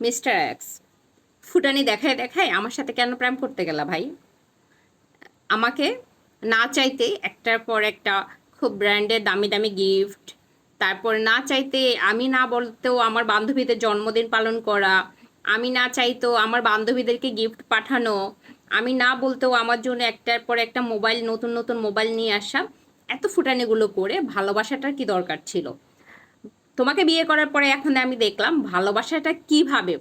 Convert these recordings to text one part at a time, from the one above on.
Mister অ্যাক্স ফুটানি দেখায় দেখায় আমার সাথে কেন প্রেম করতে গেলা ভাই? আমাকে না চাইতে একটার পর একটা খুব ব্র্যান্ডের দামি দামি গিফট তারপর না চাইতে আমি না বলতেও আমার বান্ধবীদের জন্মদিন পালন করা, আমি না চাইতেও আমার বান্ধবীদেরকে গিফট পাঠানো, আমি না বলতেও আমার জন্য একটার পর একটা মোবাইল নতুন নতুন মোবাইল নিয়ে আসা, এত ফুটানিগুলো করে ভালোবাসাটার কি দরকার ছিল? তোমাকে বিয়ে করার পরে এখন আমি দেখলাম ভালোবাসাটা কীভাবে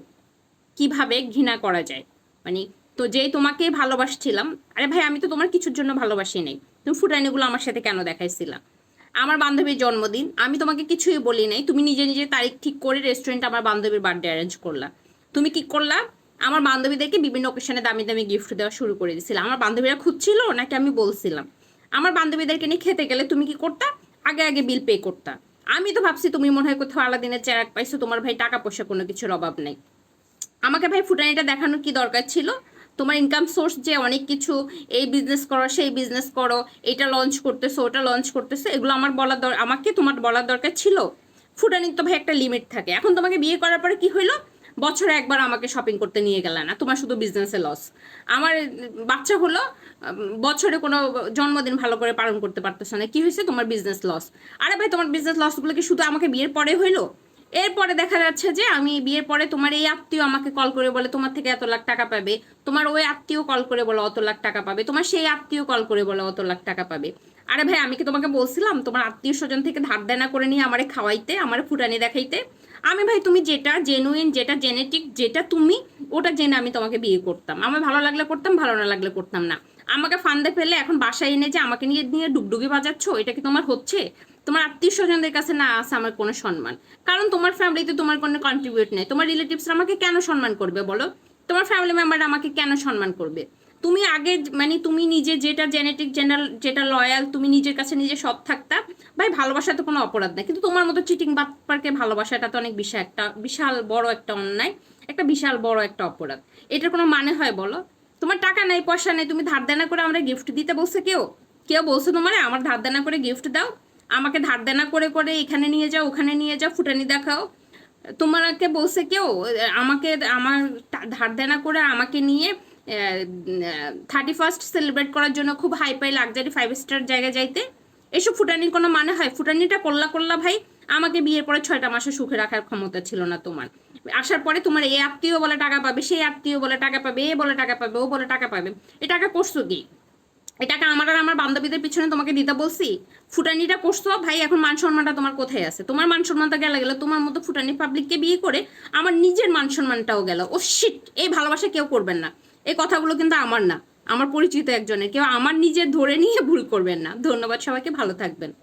কীভাবে ঘৃণা করা যায়। মানে তো যেই তোমাকে ভালোবাসছিলাম, আরে ভাই আমি তো তোমার কিছুর জন্য ভালোবাসি নাই। তুমি ফুটানিগুলো আমার সাথে কেন দেখাইছিলা? আমার বান্ধবীর জন্মদিন, আমি তোমাকে কিছুই বলি নাই। তুমি নিজে নিজে তারিখ ঠিক করে রেস্টুরেন্টে আমার বান্ধবীর বার্থডে অ্যারেঞ্জ করলা। তুমি কি করলা? আমার বান্ধবীদেরকে বিভিন্ন ওকেশনে দামি দামি গিফট দেওয়া শুরু করে দিয়েছিলে আমার বান্ধবীরা খুঁজছিল নাকি আমি বলছিলাম। আমার বান্ধবীদেরকে নিয়ে খেতে গেলে তুমি কি করতা? আগে আগে বিল পে করতা। আমি তো ভাবছি তুমি মনে হয় কোথাও আলাদিনের চেরাক পাইছো, তোমার ভাই টাকা পয়সা কোনো কিছুর অভাব নেই। আমাকে ভাই ফুটানিটা দেখানোর কি দরকার ছিল? তোমার ইনকাম সোর্স যে অনেক কিছু, এই বিজনেস করো, সেই বিজনেস করো, এটা লঞ্চ করতেছো, ওটা লঞ্চ করতেছো, এগুলো আমার বলার দর, আমাকে তোমার বলার দরকার ছিল। ফুটানির তো ভাই একটা লিমিট থাকে। এখন তোমাকে বিয়ে করার পরে কি হইল? বছরে একবার আমাকে শপিং করতে নিয়ে গেলে না, তোমার শুধু বিজনেসে লস আমার বাচ্চা হলো বছরে কোনো জন্মদিন ভালো করে পালন করতে পারতেছে না। কি হয়েছে? তোমার বিজনেস লস আরে ভাই, তোমার বিজনেস লসগুলো কি শুধু আমাকে বিয়ের পরে হইল? এরপরে দেখা যাচ্ছে যে আমি বিয়ের পরে তোমার এই আত্মীয় আমাকে কল করে বলে, তোমার থেকে এত লাখ টাকা পাবে। তোমার ওই আত্মীয় কল করে বলে, অত লাখ টাকা পাবে। তোমার সেই আত্মীয় কল করে বলে, অত লাখ টাকা পাবে। আরে ভাই, আমি কি তোমাকে বলছিলাম? তোমার আত্মীয় স্বজন থেকে ধার দেনা করে নিয়ে আমারে খাওয়াইতে, আমার ফুটানি দেখাইতে? আমি ভাই তুমি যেটা জেনুইন যেটা জেনেটিক যেটা তুমি, ওটা জেনে আমি তোমাকে বিয়ে করতাম। আমার ভালো লাগলে করতাম, ভালো না লাগলে করতাম না। আমাকে ফান্দে ফেলে এখন বাসায় এনে যে আমাকে নিয়ে নিয়ে ডুগডুগি বাজাচ্ছ, এটা কি তোমার হচ্ছে? তোমার আত্মীয় স্বজনদের কাছে না আছে আমার কোনো সম্মান। কারণ তোমার ফ্যামিলিতে তোমার কোনো কন্ট্রিবিউট নেই। তোমার রিলেটিভসরা আমাকে কেন সম্মান করবে বলো? তোমার ফ্যামিলি মেম্বার আমাকে কেন সম্মান করবে? তুমি আগে মানে তুমি নিজে যেটা জেনেটিক জেনারেল যেটা লয়াল তুমি নিজের কাছে নিজে সৎ থাকতা, ভাই ভালোবাসা তো কোনো অপরাধ নেই। কিন্তু তোমার মতো চিটিং বাটপারকে ভালোবাসাটা তো অনেক বিশাল একটা, বিশাল বড় একটা অন্যায়, একটা বিশাল বড় একটা অপরাধ। এটার কোনো মানে হয় বলো? তোমার টাকা নাই, পয়সা নেই, তুমি ধার দেনা করে আমরা গিফট দিতে বলছে কেউ? কেউ বলছে তোমার, আমার ধার দেনা করে গিফট দাও। আমাকে ধার দেনা করে করে এখানে নিয়ে যাও, ওখানে নিয়ে যাও, ফুটানি দেখাও। তোমাকে বলছে কেউ, আমাকে আমার ধার দেনা করে আমাকে নিয়ে থার্টি ফার্স্ট সেলিব্রেট করার জন্য খুব hi fi luxury five star জায়গায় যাইতে। এসব ফুটানির কোনো মানে হয়? ফুটানিটা করলা করলা ভাই, আমাকে বিয়ের পরে ছয়টা মাসে সুখে রাখার ক্ষমতা ছিল না তোমার। আসার পরে তোমার এ আত্মীয় বলে টাকা পাবে সেই আত্মীয় বলে টাকা পাবে, এ বলে টাকা পাবে, ও বলে টাকা পাবে। এ টাকা করছ কি? এই টাকা আমার আর আমার বান্ধবীদের পিছনে তোমাকে দিতে বলছি? ফুটানিটা করছ? ভাই, এখন মান সম্মানটা তোমার কোথায় আছে? তোমার মান সম্মানটা গেলে, গেলো তোমার মতো ফুটানি পাবলিককে বিয়ে করে আমার নিজের মান সম্মানটাও গেল। ও শিট এই ভালোবাসা কেউ করবেন না। এই কথাগুলো কিন্তু আমার না। আমার পরিচিত একজনের। কেউ আমার নিজের ধরে নিয়ে ভুল করবেন না। ধন্যবাদ সবাইকে, ভালো থাকবেন।